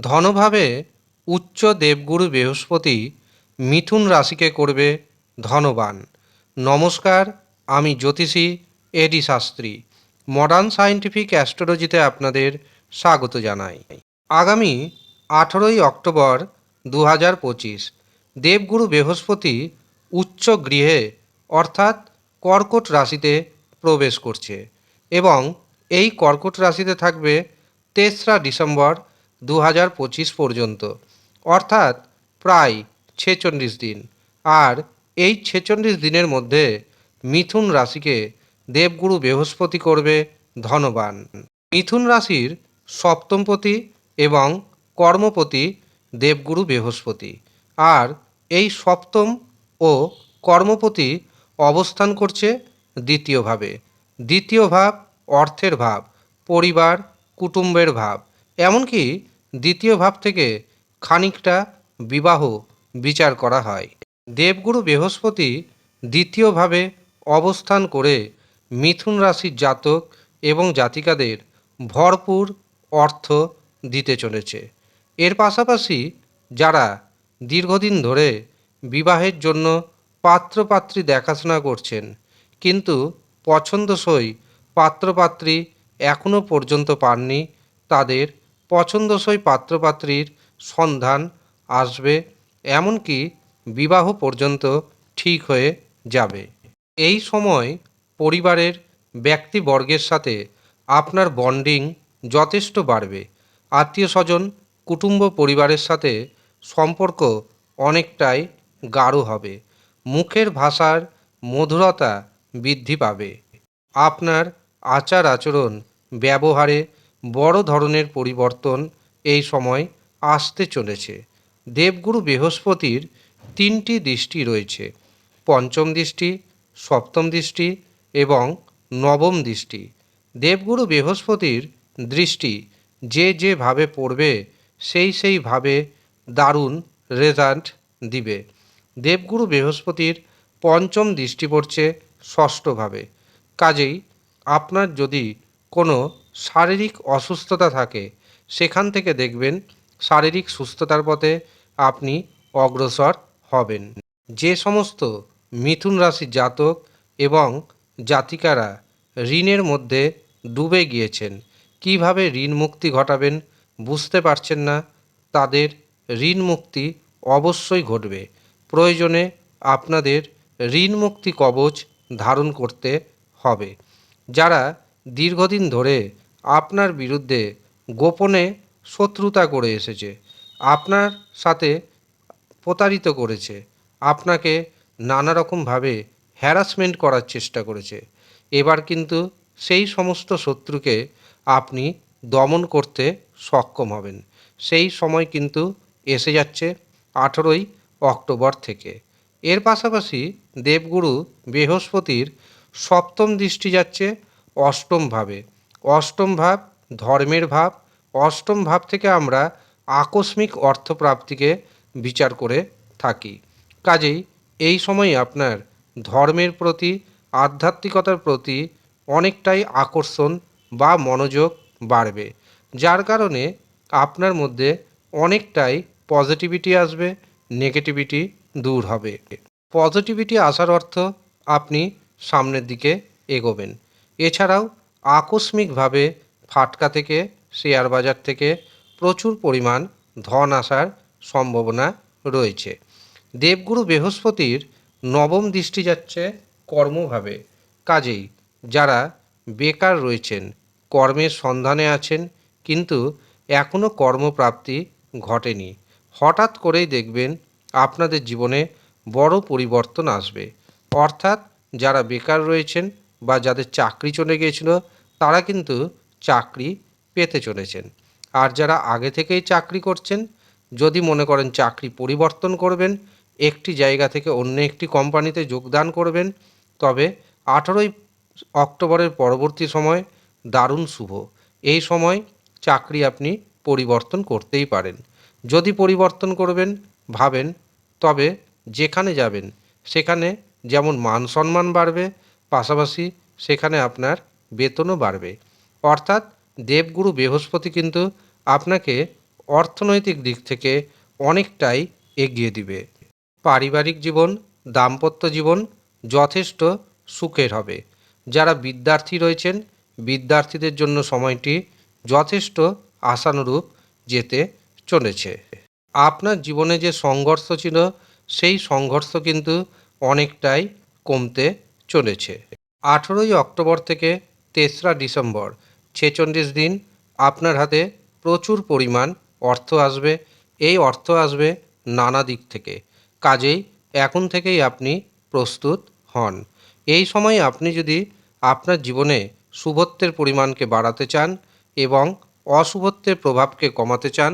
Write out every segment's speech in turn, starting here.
ধনভাবে উচ্চ দেবগুরু বৃহস্পতি মিথুন রাশিকে করবে ধনবান। নমস্কার, আমি জ্যোতিষী এডি শাস্ত্রী। মডার্ন সায়েন্টিফিক অ্যাস্ট্রোলজিতে আপনাদের স্বাগত জানাই। আগামী আঠেরোই অক্টোবর দু হাজার পঁচিশ দেবগুরু বৃহস্পতি উচ্চ গৃহে অর্থাৎ কর্কট রাশিতে প্রবেশ করছে এবং এই কর্কট রাশিতে থাকবে তেসরা ডিসেম্বর দু হাজার পঁচিশ পর্যন্ত। অর্থাৎ প্রায় ছেচল্লিশ দিন। আর এই ছেচল্লিশ দিনের মধ্যে মিথুন রাশিকে দেবগুরু বৃহস্পতি করবে ধনবান। মিথুন রাশির সপ্তমপতি এবং কর্মপতি দেবগুরু বৃহস্পতি। আর এই সপ্তম ও কর্মপতি অবস্থান করছে দ্বিতীয় ভাবে। দ্বিতীয় ভাব অর্থের ভাব, পরিবার, কুটুম্বের ভাব। এমনকি দ্বিতীয় ভাব থেকে খানিকটা বিবাহ বিচার করা হয়। দেবগুরু বৃহস্পতি দ্বিতীয়ভাবে অবস্থান করে মিথুন রাশির জাতক এবং জাতিকাদের ভরপুর অর্থ দিতে চলেছে। এর পাশাপাশি যারা দীর্ঘদিন ধরে বিবাহের জন্য পাত্রপাত্রী দেখাশোনা করছেন, কিন্তু পছন্দসই পাত্রপাত্রী এখনও পর্যন্ত পাননি, তাদের পছন্দসই পাত্রপাত্রীর সন্ধান আসবে, এমনকি বিবাহ পর্যন্ত ঠিক হয়ে যাবে। এই সময় পরিবারের ব্যক্তিবর্গের সাথে আপনার বন্ডিং যথেষ্ট বাড়বে। আত্মীয় স্বজন কুটুম্ব পরিবারের সাথে সম্পর্ক অনেকটাই গাঢ় হবে। মুখের ভাষার মধুরতা বৃদ্ধি পাবে। আপনার আচার আচরণ ব্যবহারে বড় ধরনের পরিবর্তন এই সময় আসতে চলেছে। দেবগুরু বৃহস্পতির তিনটি দৃষ্টি রয়েছে। পঞ্চম দৃষ্টি, সপ্তম দৃষ্টি এবং নবম দৃষ্টি। দেবগুরু বৃহস্পতির দৃষ্টি যে যেভাবে পড়বে, সেই সেইভাবে দারুণ রেজাল্ট দিবে। দেবগুরু বৃহস্পতির পঞ্চম দৃষ্টি পড়ছে ষষ্ঠভাবে কাজেই আপনার যদি কোনো শারীরিক অসুস্থতা থাকে, সেখান থেকে দেখবেন শারীরিক সুস্থতার পথে আপনি অগ্রসর হবেন। যে সমস্ত মিথুন রাশির জাতক এবং জাতিকারা ঋণের মধ্যে ডুবে গিয়েছেন, কীভাবে ঋণ মুক্তি ঘটাবেন বুঝতে পারছেন না, তাদের ঋণ মুক্তি অবশ্যই ঘটবে। প্রয়োজনে আপনাদের ঋণ মুক্তি কবচ ধারণ করতে হবে। যারা দীর্ঘদিন ধরে আপনার বিরুদ্ধে গোপনে শত্রুতা করে এসেছে। আপনার সাথে প্রতারিত করেছে। আপনাকে নানা রকমভাবে হ্যারাসমেন্ট করার চেষ্টা করেছে। এবার কিন্তু সেই সমস্ত শত্রুকে আপনি দমন করতে সক্ষম হবেন। সেই সময় কিন্তু এসে যাচ্ছে আঠেরোই অক্টোবর থেকে। এর পাশাপাশি দেবগুরু বৃহস্পতির সপ্তম দৃষ্টি যাচ্ছে অষ্টম ভাবে অষ্টম ভাব, ধর্মের ভাব। অষ্টম ভাব থেকে আমরা আকস্মিক অর্থপ্রাপ্তিকে বিচার করে থাকি। কাজেই এই সময় আপনার ধর্মের প্রতি, আধ্যাত্মিকতার প্রতি অনেকটাই আকর্ষণ বা মনোযোগ বাড়বে। যার কারণে আপনার মধ্যে অনেকটাই পজিটিভিটি আসবে, নেগেটিভিটি দূর হবে। পজিটিভিটি আসার অর্থ আপনি সামনের দিকে এগোবেন। এছাড়াও আকস্মিকভাবে ফাটকা থেকে, শেয়ার বাজার থেকে প্রচুর পরিমাণ ধন আসার সম্ভাবনা রয়েছে। দেবগুরু বৃহস্পতির নবম দৃষ্টি যাচ্ছে কর্মভাবে। কাজেই যারা বেকার রয়েছেন, কর্মের সন্ধানে আছেন, কিন্তু এখনও কর্মপ্রাপ্তি ঘটেনি। হঠাৎ করেই দেখবেন আপনাদের জীবনে বড় পরিবর্তন আসবে। অর্থাৎ যারা বেকার রয়েছেন বা যাদের চাকরি চলে গিয়েছিল তারা কিন্তু চাকরি পেতে চলেছেন। আর যারা আগে থেকেই চাকরি করছেন, যদি মনে করেন চাকরি পরিবর্তন করবেন, একটি জায়গা থেকে অন্য একটি কোম্পানিতে যোগদান করবেন, তবে আঠেরোই অক্টোবরের পরবর্তী সময় দারুণ শুভ। এই সময় চাকরি আপনি পরিবর্তন করতেই পারেন। যদি পরিবর্তন করবেন, ভাবেন, তবে যেখানে যাবেন, সেখানে যেমন মান সম্মান বাড়বে, পাশাপাশি সেখানে আপনার বেতনও বাড়বে। অর্থাৎ দেবগুরু বৃহস্পতি কিন্তু আপনাকে অর্থনৈতিক দিক থেকে অনেকটাই এগিয়ে দিবে। পারিবারিক জীবন, দাম্পত্য জীবন যথেষ্ট সুখের হবে। যারা বিদ্যার্থী রয়েছেন, বিদ্যার্থীদের জন্য সময়টি যথেষ্ট আশানুরূপ যেতে চলেছে। আপনার জীবনে যে সংঘর্ষ ছিল, সেই সংঘর্ষ কিন্তু অনেকটাই কমতে চলেছে। আঠেরোই অক্টোবর থেকে তেসরা ডিসেম্বর, ছেচল্লিশ দিন। আপনার হাতে প্রচুর পরিমাণ অর্থ আসবে। এই অর্থ আসবে নানা দিক থেকে। কাজেই এখন থেকেই আপনি প্রস্তুত হন। এই সময় আপনি যদি আপনার জীবনে শুভত্বের পরিমাণকে বাড়াতে চান এবং অশুভত্বের প্রভাবকে কমাতে চান,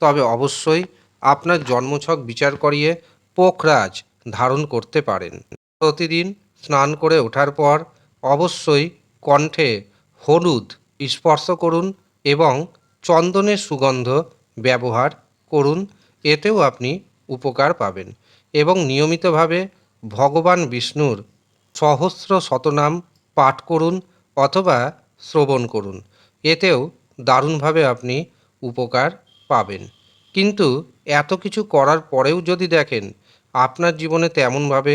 তবে অবশ্যই আপনার জন্মছক বিচার করিয়ে পোখরাজ ধারণ করতে পারেন। প্রতিদিন স্নান করে ওঠার পর অবশ্যই কণ্ঠে হলুদ স্পর্শ করুন এবং চন্দনের সুগন্ধ ব্যবহার করুন, এতেও আপনি উপকার পাবেন। এবং নিয়মিতভাবে ভগবান বিষ্ণুর সহস্র শতনাম পাঠ করুন অথবা শ্রবণ করুন, এতেও দারুণভাবে আপনি উপকার পাবেন। কিন্তু এত কিছু করার পরেও যদি দেখেন আপনার জীবনে তেমনভাবে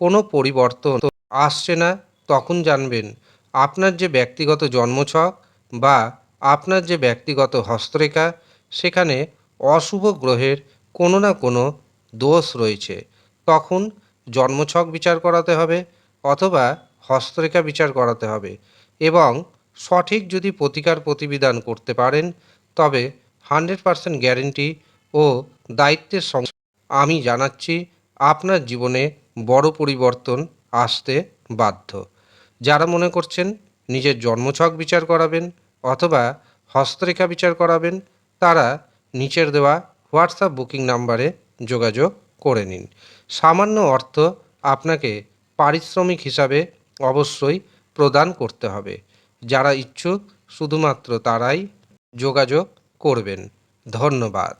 কোনো পরিবর্তন আসছে না, তখন জানবেন আপনার যে ব্যক্তিগত জন্মছক বা আপনার যে ব্যক্তিগত হস্তরেখা, সেখানে অশুভ গ্রহের কোনো না কোনো দোষ রয়েছে। তখন জন্মছক বিচার করাতে হবে অথবা হস্তরেখা বিচার করাতে হবে এবং সঠিক যদি প্রতিকার প্রতিবিধান করতে পারেন, তবে হান্ড্রেড পারসেন্ট গ্যারেন্টি ও দায়িত্বের সঙ্গে আমি জানাচ্ছি, আপনার জীবনে বড় পরিবর্তন আসতে বাধ্য। যারা মনে করছেন নিজের জন্মছক বিচার করাবেন অথবা হস্তরেখা বিচার করাবেন, তারা নিচের দেওয়া হোয়াটসঅ্যাপ বুকিং নাম্বারে যোগাযোগ করে নিন। সামান্য অর্থ আপনাকে পারিশ্রমিক হিসাবে অবশ্যই প্রদান করতে হবে। যারা ইচ্ছুক, শুধুমাত্র তারাই যোগাযোগ করবেন। ধন্যবাদ।